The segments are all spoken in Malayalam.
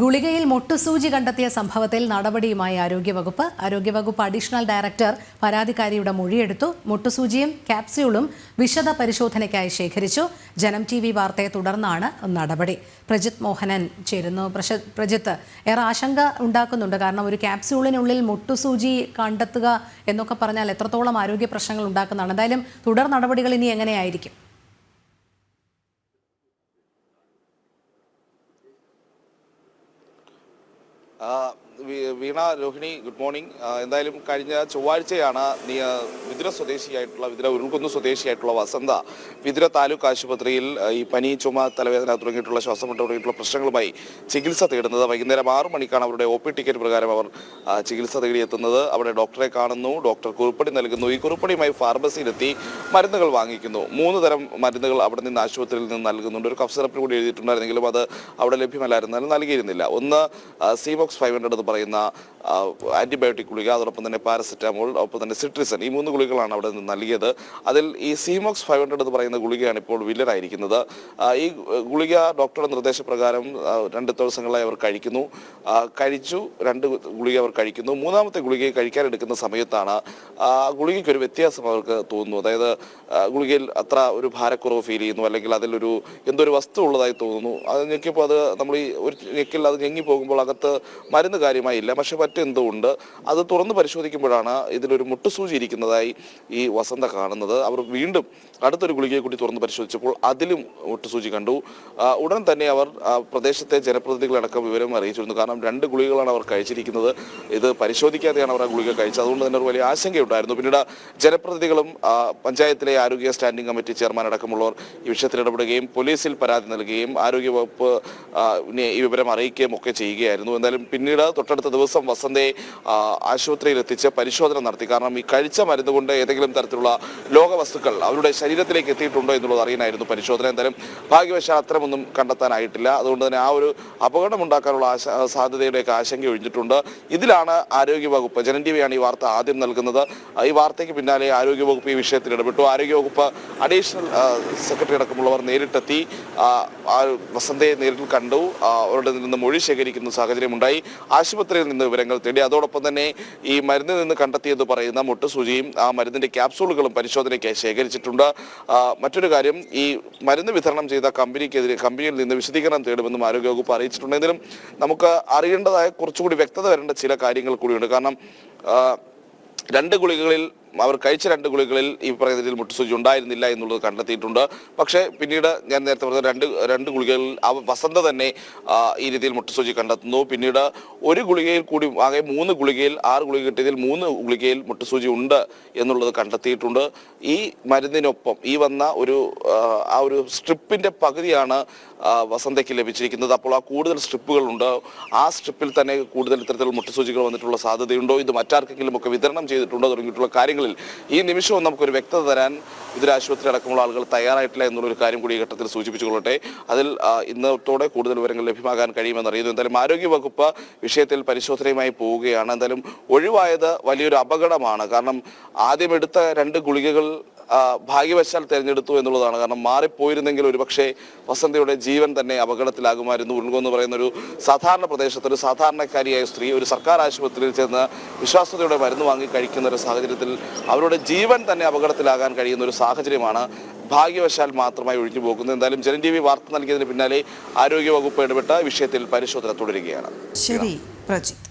ഗുളികയിൽ മൊട്ടുസൂചി കണ്ടെത്തിയ സംഭവത്തിൽ നടപടിയുമായി ആരോഗ്യവകുപ്പ് ആരോഗ്യവകുപ്പ് അഡീഷണൽ ഡയറക്ടർ പരാതിക്കാരിയുടെ മൊഴിയെടുത്തു മുട്ടുസൂചിയും ക്യാപ്സ്യൂളും വിശദ പരിശോധനയ്ക്കായി ശേഖരിച്ചു. ജനം ടി വി വാർത്തയെ തുടർന്നാണ് നടപടി. പ്രജിത് മോഹനൻ ചേരുന്നു. പ്രജിത്ത് ഏറെ ആശങ്ക ഉണ്ടാക്കുന്നുണ്ട്. കാരണം ഒരു ക്യാപ്സ്യൂളിനുള്ളിൽ മുട്ടുസൂചി കണ്ടെത്തുക എന്നൊക്കെ പറഞ്ഞാൽ എത്രത്തോളം ആരോഗ്യ പ്രശ്നങ്ങൾ ഉണ്ടാക്കുന്നതാണ്. എന്തായാലും തുടർ നടപടികൾ ഇനി എങ്ങനെയായിരിക്കും? ആ, വി- വീണ രോഹിണി ഗുഡ് മോർണിംഗ്. എന്തായാലും കഴിഞ്ഞ ചൊവ്വാഴ്ചയാണ് വിതുര സ്വദേശിയായിട്ടുള്ള വിതുര ഉരുൾക്കുന്ന് സ്വദേശിയായിട്ടുള്ള വസന്ത വിതുര താലൂക്ക് ആശുപത്രിയിൽ ഈ പനി ചുമ തലവേദന തുടങ്ങിയിട്ടുള്ള ശ്വാസമുട്ട തുടങ്ങിയിട്ടുള്ള പ്രശ്നങ്ങളുമായി ചികിത്സ തേടുന്നത് വൈകുന്നേരം ആറു മണിക്കാണ് അവരുടെ ഒ പി ടിക്കറ്റ് പ്രകാരം അവർ ചികിത്സ തേടിയെത്തുന്നത് അവിടെ ഡോക്ടറെ കാണുന്നു. ഡോക്ടർ കുറിപ്പടി നൽകുന്നു. ഈ കുറിപ്പടിയുമായി ഫാർമസിയിലെത്തി മരുന്നുകൾ വാങ്ങിക്കുന്നു. മൂന്ന് തരം മരുന്നുകൾ അവിടെ നിന്ന് ആശുപത്രിയിൽ നിന്ന് നൽകുന്നുണ്ട്. ഒരു കഫ് സിറപ്പിൽ കൂടി എഴുതിയിട്ടുണ്ടായിരുന്നെങ്കിലും അത് അവിടെ ലഭ്യമല്ലായിരുന്നാലും നൽകിയിരുന്നില്ല. ഒന്ന് സീബോക്സ് ഫൈവ് ഹൺഡ്രഡ് എന്ന് പറയുന്ന ആന്റിബയോട്ടിക് ഗുളിക അതോടൊപ്പം തന്നെ പാരസെറ്റാമോൾ ഒപ്പം തന്നെ സിട്രിസൺ ഈ മൂന്ന് ഗുളികളാണ് അവിടെ നിന്ന് നൽകിയത്. അതിൽ ഈ സീമോക്സ് ഫൈവ് ഹൺഡ്രഡ് എന്ന് പറയുന്ന ഗുളികയാണ് ഇപ്പോൾ വില്ലനായിരിക്കുന്നത് ഈ ഗുളിക ഡോക്ടറുടെ നിർദ്ദേശപ്രകാരം രണ്ട് ദിവസങ്ങളായി അവർ കഴിക്കുന്നു. കഴിച്ചു രണ്ട് ഗുളിക അവർ കഴിക്കുന്നു. മൂന്നാമത്തെ ഗുളിക കഴിക്കാനെടുക്കുന്ന സമയത്താണ് ആ ഗുളികയ്ക്ക് ഒരു വ്യത്യാസം അവർക്ക് തോന്നുന്നു. അതായത് ഗുളികയിൽ അത്ര ഒരു ഭാരക്കുറവ് ഫീൽ ചെയ്യുന്നു അല്ലെങ്കിൽ അതിലൊരു എന്തോ ഒരു വസ്തു ഉള്ളതായി തോന്നുന്നു. അത് ഞെക്കിയപ്പോൾ അത് നമ്മൾ ഒരു ഞെക്കിൽ അത് ഞെങ്ങി പോകുമ്പോൾ അകത്ത് മരുന്ന് കാര്യമായി ഇല്ല പക്ഷെ മറ്റെന്തോ ഉണ്ട് അത് തുറന്ന് പരിശോധിക്കുമ്പോഴാണ് ഇതിലൊരു മുട്ടുസൂചി ഇരിക്കുന്നതായി ഈ വസന്ത കാണുന്നത്. അവർ വീണ്ടും അടുത്തൊരു ഗുളികയെ കൂടി തുറന്ന് പരിശോധിച്ചപ്പോൾ അതിലും മുട്ടുസൂചി കണ്ടു. ഉടൻ തന്നെ അവർ പ്രദേശത്തെ ജനപ്രതിനിധികളടക്കം വിവരം അറിയിച്ചിരുന്നു. കാരണം രണ്ട് ഗുളികകളാണ് അവർ കഴിച്ചിരിക്കുന്നത്. ഇത് പരിശോധിക്കാതെയാണ് അവർ ആ ഗുളിക കഴിച്ചത്. അതുകൊണ്ട് തന്നെ ഒരു വലിയ ആശങ്കയുണ്ടായിരുന്നു. പിന്നീട് ജനപ്രതിനിധികളും പഞ്ചായത്തിലെ ആരോഗ്യ സ്റ്റാൻഡിംഗ് കമ്മിറ്റി ചെയർമാൻ അടക്കമുള്ളവർ ഈ വിഷയത്തിൽ ഇടപെടുകയും പോലീസിൽ പരാതി നൽകുകയും ആരോഗ്യവകുപ്പ് ഈ വിവരം അറിയിക്കുകയും ഒക്കെ ചെയ്യുകയായിരുന്നു. എന്തായാലും പിന്നീട് തൊട്ടടുത്ത ദിവസം വസന്തയെ ആശുപത്രിയിൽ എത്തിച്ച് പരിശോധന നടത്തി. കാരണം ഈ കഴിച്ച മരുന്ന് കൊണ്ട് ഏതെങ്കിലും തരത്തിലുള്ള ലോകവസ്തുക്കൾ അവരുടെ ശരീരത്തിലേക്ക് എത്തിയിട്ടുണ്ടോ എന്നുള്ളത് അറിയാനായിരുന്നു പരിശോധന. എന്തായാലും ഭാഗ്യവശാൽ അത്തരമൊന്നും കണ്ടെത്താനായിട്ടില്ല. അതുകൊണ്ട് തന്നെ ആ ഒരു അപകടം ഉണ്ടാക്കാനുള്ള ആശ സാധ്യതയുടെയൊക്കെ ആശങ്ക ഒഴിഞ്ഞിട്ടുണ്ട്. ഇതിലാണ് ആരോഗ്യവകുപ്പ് ജനൻ ടി വിയാണ് ഈ വാർത്ത ആദ്യം നൽകുന്നത്. ഈ വാർത്തയ്ക്ക് പിന്നാലെ ആരോഗ്യവകുപ്പ് ഈ വിഷയത്തിൽ ഇടപെട്ടു. ആരോഗ്യവകുപ്പ് അഡീഷണൽ സെക്രട്ടറി അടക്കമുള്ളവർ നേരിട്ടെത്തി. വസന്തയെ നേരിൽ കണ്ടു. അവരുടെ നിന്ന് മൊഴി ശേഖരിക്കുന്ന സാഹചര്യമുണ്ടായി. ആശുപത്രിയിൽ നിന്ന് വിവരങ്ങൾ തേടി. അതോടൊപ്പം തന്നെ ഈ മരുന്നിൽ നിന്ന് കണ്ടെത്തിയെന്ന് പറയുന്ന മുട്ടുസൂചിയും ആ മരുന്നിന്റെ ക്യാപ്സൂളുകളും പരിശോധനയ്ക്കായി ശേഖരിച്ചിട്ടുണ്ട്. മറ്റൊരു കാര്യം ഈ മരുന്ന് വിതരണം ചെയ്ത കമ്പനിക്കെതിരെ കമ്പനിയിൽ നിന്ന് വിശദീകരണം തേടുമെന്നും ആരോഗ്യവകുപ്പ് അറിയിച്ചിട്ടുണ്ടെങ്കിലും നമുക്ക് അറിയേണ്ടതായ കുറച്ചുകൂടി വ്യക്തത വരേണ്ട ചില കാര്യങ്ങൾ കൂടിയുണ്ട്. കാരണം രണ്ട് ഗുളികകളിൽ അവർ കഴിച്ച രണ്ട് ഗുളികകളിൽ ഈ പറയുന്ന രീതിയിൽ മുട്ടുസൂചി ഉണ്ടായിരുന്നില്ല എന്നുള്ളത് കണ്ടെത്തിയിട്ടുണ്ട്. പക്ഷേ പിന്നീട് ഞാൻ നേരത്തെ പറഞ്ഞ രണ്ട് രണ്ട് ഗുളികകളിൽ അവ വസന്ത തന്നെ ഈ രീതിയിൽ മുട്ടുസൂചി കണ്ടെത്തുന്നു. പിന്നീട് ഒരു ഗുളികയിൽ കൂടി ആകെ മൂന്ന് ഗുളികയിൽ ആറ് ഗുളിക കിട്ടിയതിൽ മൂന്ന് ഗുളികയിൽ മുട്ടുസൂചി ഉണ്ട് എന്നുള്ളത് കണ്ടെത്തിയിട്ടുണ്ട്. ഈ മരുന്നിനൊപ്പം ഈ വന്ന ഒരു ആ, ഒരു സ്ട്രിപ്പിന്റെ പകുതിയാണ് വസന്തയ്ക്ക് ലഭിച്ചിരിക്കുന്നത്. അപ്പോൾ ആ കൂടുതൽ സ്ട്രിപ്പുകളുണ്ട്. ആ സ്ട്രിപ്പിൽ തന്നെ കൂടുതൽ ഇത്തരത്തിലുള്ള മുട്ടുസൂചികൾ വന്നിട്ടുള്ള സാധ്യതയുണ്ടോ? ഇത് മറ്റാർക്കെങ്കിലും ഒക്കെ വിതരണം ചെയ്തിട്ടുണ്ടോ? തുടങ്ങിയിട്ടുള്ള കാര്യങ്ങളിൽ ഈ നിമിഷവും നമുക്കൊരു വ്യക്തത തരാൻ ഇതൊരു ആശുപത്രി അടക്കമുള്ള ആളുകൾ തയ്യാറായിട്ടില്ല എന്നുള്ളൊരു കാര്യം കൂടി ഈ ഘട്ടത്തിൽ സൂചിപ്പിച്ചുകൊള്ളട്ടെ. അതിൽ ഇന്നത്തോടെ കൂടുതൽ വിവരങ്ങൾ ലഭ്യമാകാൻ കഴിയുമെന്ന് അറിയുന്നു എന്തായാലും ആരോഗ്യവകുപ്പ് വിഷയത്തിൽ പരിശോധനയുമായി പോവുകയാണ്. എന്തായാലും ഒഴിവായത് വലിയൊരു അപകടമാണ്. കാരണം ആദ്യം എടുത്ത രണ്ട് ഗുളികകൾ ഭാഗ്യവശാൽ തിരഞ്ഞെടുത്തു എന്നുള്ളതാണ്. കാരണം മാറിപ്പോയിരുന്നെങ്കിൽ ഒരുപക്ഷെ വസന്തയുടെ ജീവൻ തന്നെ അപകടത്തിലാകുമായിരുന്നു. ഉരുൾഗോ എന്ന് പറയുന്ന ഒരു സാധാരണ പ്രദേശത്ത് ഒരു സാധാരണക്കാരിയായ സ്ത്രീ ഒരു സർക്കാർ ആശുപത്രിയിൽ ചെന്ന് വിശ്വാസത്തോടെ മരുന്ന് വാങ്ങി കഴിക്കുന്ന ഒരു സാഹചര്യത്തിൽ അവരുടെ ജീവൻ തന്നെ അപകടത്തിലാകാൻ കഴിയുന്ന ഒരു സാഹചര്യമാണ് ഭാഗ്യവശാൽ മാത്രമായി ഒഴിഞ്ഞു പോകുന്നത്. എന്തായാലും ജനം ടി വി വാർത്ത നൽകിയതിന് പിന്നാലെ ആരോഗ്യവകുപ്പ് ഇടപെട്ട വിഷയത്തിൽ പരിശോധന തുടരുകയാണ്. ശരി പ്രജിത്ത്.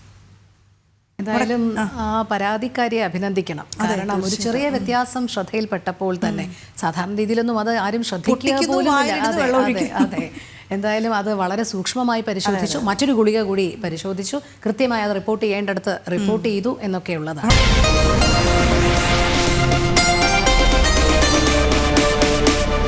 എന്തായാലും ആ. പരാതിക്കാരിയെ അഭിനന്ദിക്കണം. കാരണം ഒരു ചെറിയ വ്യത്യാസം ശ്രദ്ധയിൽപ്പെട്ടപ്പോൾ തന്നെ സാധാരണ രീതിയിലൊന്നും അത് ആരും ശ്രദ്ധിക്കുക പോലും അതെ. അതെ എന്തായാലും അത് വളരെ സൂക്ഷ്മമായി പരിശോധിച്ചു. മറ്റൊരു ഗുളിക കൂടി പരിശോധിച്ചു. കൃത്യമായി അത് റിപ്പോർട്ട് ചെയ്യേണ്ടടുത്ത് റിപ്പോർട്ട് ചെയ്തു എന്നൊക്കെയുള്ളതാണ്.